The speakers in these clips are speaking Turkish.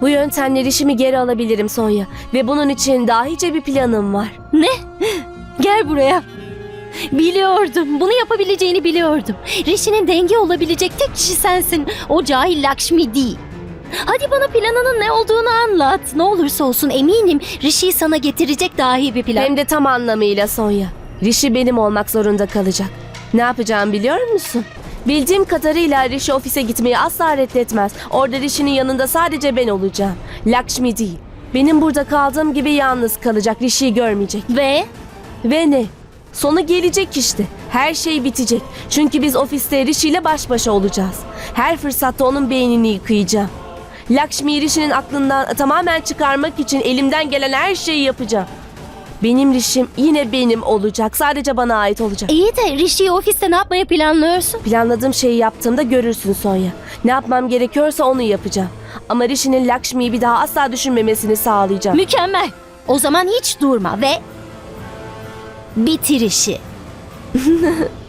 Bu yöntemle işimi geri alabilirim Sonya. Ve bunun için dahice bir planım var. Ne? Gel buraya. Biliyordum. Bunu yapabileceğini biliyordum. Rishi'nin denge olabilecek tek kişi sensin. O cahil Lakshmi değil. Hadi bana planının ne olduğunu anlat. Ne olursa olsun eminim Rishi'yi sana getirecek dahi bir plan. Hem de tam anlamıyla Sonya. Rishi benim olmak zorunda kalacak. Ne yapacağım biliyor musun? Bildiğim kadarıyla Rishi ofise gitmeyi asla reddetmez. Orada Rishi'nin yanında sadece ben olacağım. Lakshmi değil. Benim burada kaldığım gibi yalnız kalacak. Rishi'yi görmeyecek. Ve Ve ne? Sonu gelecek işte. Her şey bitecek. Çünkü biz ofiste Rishi ile baş başa olacağız. Her fırsatta onun beynini yıkayacağım. Lakshmi Rishi'nin aklından tamamen çıkarmak için elimden gelen her şeyi yapacağım. Benim Rishi'm yine benim olacak. Sadece bana ait olacak. iyi de Rishi'yi ofiste ne yapmaya planlıyorsun? Planladığım şeyi yaptığımda görürsün Sonya. Ne yapmam gerekiyorsa onu yapacağım. Ama Rishi'nin Lakshmi'yi bir daha asla düşünmemesini sağlayacağım. Mükemmel. O zaman hiç durma ve bitir işi.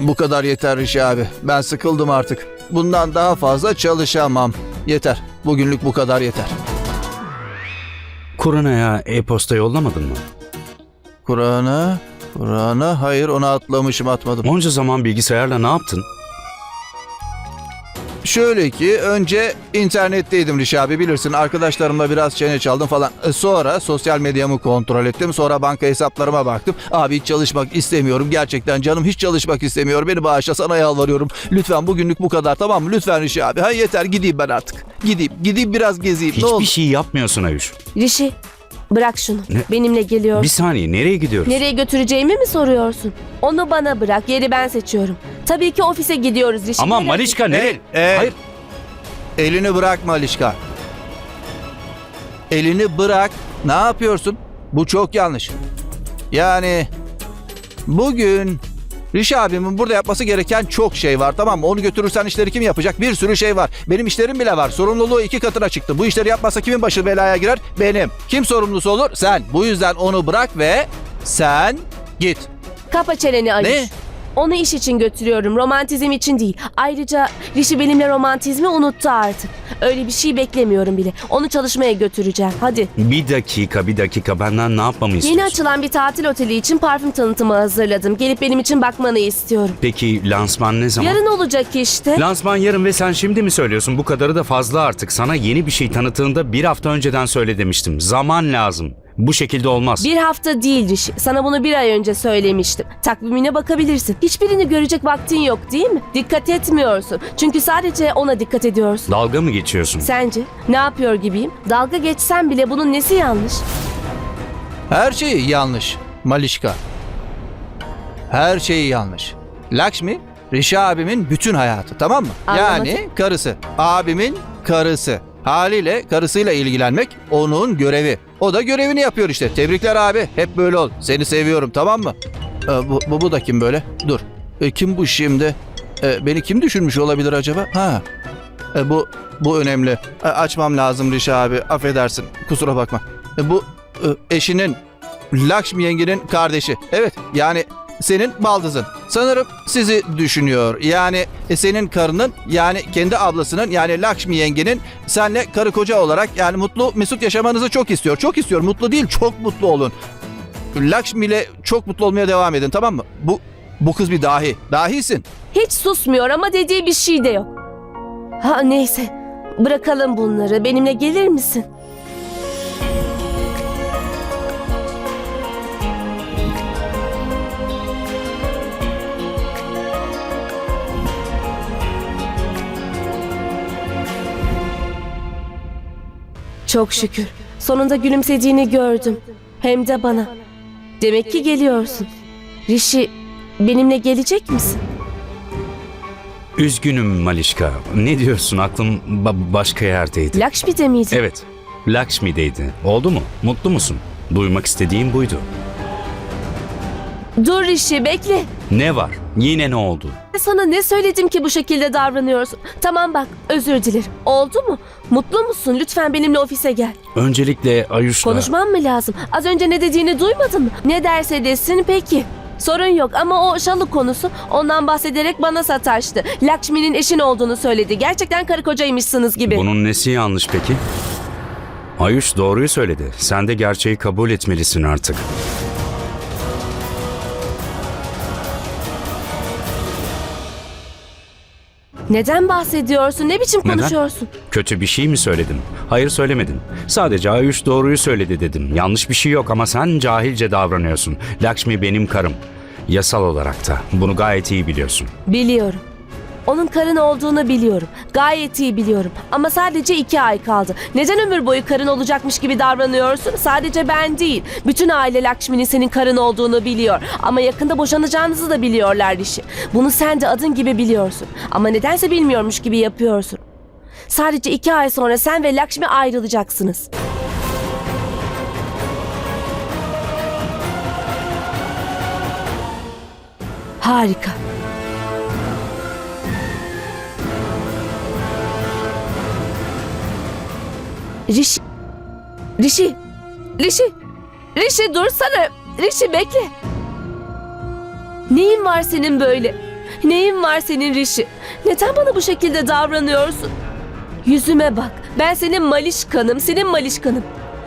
Bu kadar yeter Rişi abi. Ben sıkıldım artık. Bundan daha fazla çalışamam. Yeter. Bugünlük bu kadar yeter. Kurana'ya e-posta yollamadın mı? Kur'an'a, Kur'an'a hayır onu atlamışım atmadım. Onca zaman bilgisayarla ne yaptın? Şöyle ki önce internetteydim Rişi abi bilirsin arkadaşlarımla biraz çene çaldım falan. E, Sonra sosyal medyamı kontrol ettim. Sonra banka hesaplarıma baktım. Abi hiç çalışmak istemiyorum. Gerçekten canım hiç çalışmak istemiyor. Beni bağışla sana yalvarıyorum. Lütfen bugünlük bu kadar tamam mı? Lütfen Rişi abi. Ha yeter gideyim ben artık. Gideyim. Gideyim biraz gezeyim. ne olur. Hiçbir şey yapmıyorsun Ayuş. Rishi, bırak şunu. Ne? Benimle geliyor. Bir saniye nereye gidiyoruz? Nereye götüreceğimi mi soruyorsun? Onu bana bırak. Yeri ben seçiyorum. Tabii ki ofise gidiyoruz Rishi. Ama Malişka nereye? Ey, ey. Hayır. Elini bırakma Alişka. Elini bırak. Ne yapıyorsun? Bu çok yanlış. Yani bugün Rişi abimin burada yapması gereken çok şey var tamam mı? Onu götürürsen işleri kim yapacak? Bir sürü şey var. Benim işlerim bile var. Sorumluluğu iki katına çıktı. Bu işleri yapmasa kimin başı belaya girer? Benim. Kim sorumlusu olur? Sen. Bu yüzden onu bırak ve sen git. Kapa çeneni Ayuş. Ne? Onu iş için götürüyorum. Romantizm için değil. Ayrıca Rishi benimle romantizmi unuttu artık. Öyle bir şey beklemiyorum bile. Onu çalışmaya götüreceğim. Hadi. Bir dakika bir dakika benden ne yapmamı istiyorsun? Yeni açılan bir tatil oteli için parfüm tanıtımı hazırladım. Gelip benim için bakmanı istiyorum. Peki lansman ne zaman? Yarın olacak işte. Lansman yarın ve sen şimdi mi söylüyorsun? Bu kadarı da fazla artık. Sana yeni bir şey tanıtığında bir hafta önceden söyle demiştim. Zaman lazım. Bu şekilde olmaz. Bir hafta değil Rishi. Sana bunu bir ay önce söylemiştim. Takvimine bakabilirsin. Hiçbirini görecek vaktin yok değil mi? Dikkat etmiyorsun. Çünkü sadece ona dikkat ediyorsun. Dalga mı geçiyorsun? Sence ne yapıyor gibiyim? Dalga geçsem bile bunun nesi yanlış? Her şeyi yanlış Malişka. Her şeyi yanlış. Lakshmi, Rişi abimin bütün hayatı tamam mı? Anlamadım. Yani karısı. Abimin karısı. Haliyle karısıyla ilgilenmek onun görevi. O da görevini yapıyor işte. Tebrikler abi. Hep böyle ol. Seni seviyorum tamam mı? Ee, bu, bu, bu da kim böyle? Dur. Ee, kim bu şimdi? Ee, beni kim düşürmüş olabilir acaba? Ha. Ee, bu bu önemli. Ee, açmam lazım Rişi abi. Affedersin. Kusura bakma. Ee, bu e, eşinin Lakshmi yengenin kardeşi. Evet yani senin baldızın. Sanırım sizi düşünüyor. Yani e, senin karının yani kendi ablasının yani Lakshmi yengenin senle karı koca olarak yani mutlu mesut yaşamanızı çok istiyor. Çok istiyor. Mutlu değil çok mutlu olun. Lakshmi ile çok mutlu olmaya devam edin tamam mı? Bu bu kız bir dahi. Dahisin. Hiç susmuyor ama dediği bir şey de yok. Ha neyse. Bırakalım bunları. Benimle gelir misin? Çok şükür. Sonunda gülümsediğini gördüm. Hem de bana. Demek ki geliyorsun. Rishi, benimle gelecek misin? Üzgünüm Malişka. Ne diyorsun? Aklım ba- başka yerdeydi. Lakshmi'de miydi? Evet. Lakshmi'deydi. Oldu mu? Mutlu musun? Duymak istediğim buydu. Dur Rishi bekle. Ne var? Yine ne oldu? Sana ne söyledim ki bu şekilde davranıyorsun? Tamam bak özür dilerim. Oldu mu? Mutlu musun? Lütfen benimle ofise gel. Öncelikle Ayuş'la... Konuşmam mı lazım? Az önce ne dediğini duymadın mı? Ne derse desin peki. Sorun yok ama o şalı konusu ondan bahsederek bana sataştı. Lakshmi'nin eşin olduğunu söyledi. Gerçekten karı kocaymışsınız gibi. Bunun nesi yanlış peki? Ayuş doğruyu söyledi. Sen de gerçeği kabul etmelisin artık. Neden bahsediyorsun? Ne biçim Neden? konuşuyorsun? Kötü bir şey mi söyledim? Hayır söylemedim. Sadece Ayuş doğruyu söyledi dedim. Yanlış bir şey yok ama sen cahilce davranıyorsun. Lakshmi benim karım. Yasal olarak da. Bunu gayet iyi biliyorsun. Biliyorum. Onun karın olduğunu biliyorum. Gayet iyi biliyorum. Ama sadece iki ay kaldı. Neden ömür boyu karın olacakmış gibi davranıyorsun? Sadece ben değil. Bütün aile Lakshmi'nin senin karın olduğunu biliyor. Ama yakında boşanacağınızı da biliyorlar Rishi. Bunu sen de adın gibi biliyorsun. Ama nedense bilmiyormuş gibi yapıyorsun. Sadece iki ay sonra sen ve Lakshmi ayrılacaksınız. Harika. Rishi. Rishi. Rishi. Rishi dursana. Rishi bekle. Neyin var senin böyle? Neyin var senin Rishi? Neden bana bu şekilde davranıyorsun? Yüzüme bak. Ben senin malişkanım, senin malişkanım.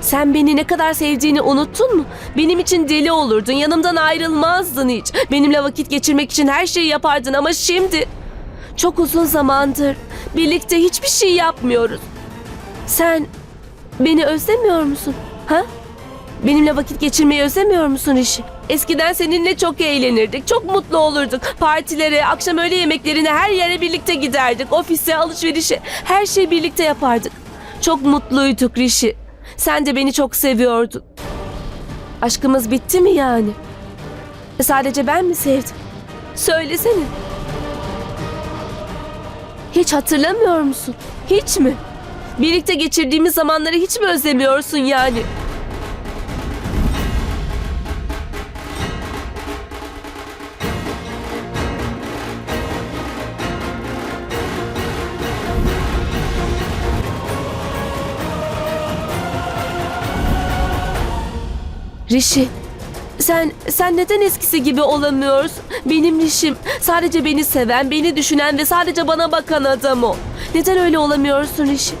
Sen beni ne kadar sevdiğini unuttun mu? Benim için deli olurdun, yanımdan ayrılmazdın hiç. Benimle vakit geçirmek için her şeyi yapardın ama şimdi... Çok uzun zamandır birlikte hiçbir şey yapmıyoruz. Sen beni özlemiyor musun? Ha? Benimle vakit geçirmeyi özlemiyor musun Rişi? Eskiden seninle çok eğlenirdik, çok mutlu olurduk. Partilere, akşam öğle yemeklerine her yere birlikte giderdik. Ofise, alışverişe, her şeyi birlikte yapardık. Çok mutluyduk Rişi. Sen de beni çok seviyordun. Aşkımız bitti mi yani? Sadece ben mi sevdim? Söylesene. Hiç hatırlamıyor musun? Hiç mi? Birlikte geçirdiğimiz zamanları hiç mi özlemiyorsun yani? Rişi, sen sen neden eskisi gibi olamıyorsun? Benim Rişim sadece beni seven, beni düşünen ve sadece bana bakan adam o. Neden öyle olamıyorsun Rişi?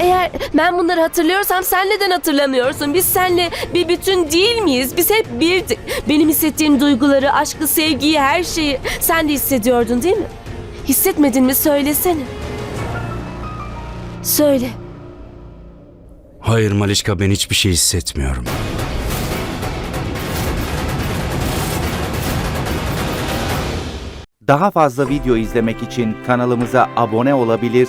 Eğer ben bunları hatırlıyorsam sen neden hatırlamıyorsun? Biz seninle bir bütün değil miyiz? Biz hep birdik. Benim hissettiğim duyguları, aşkı, sevgiyi, her şeyi sen de hissediyordun değil mi? Hissetmedin mi söylesene. Söyle. Hayır Malişka ben hiçbir şey hissetmiyorum. Daha fazla video izlemek için kanalımıza abone olabilir,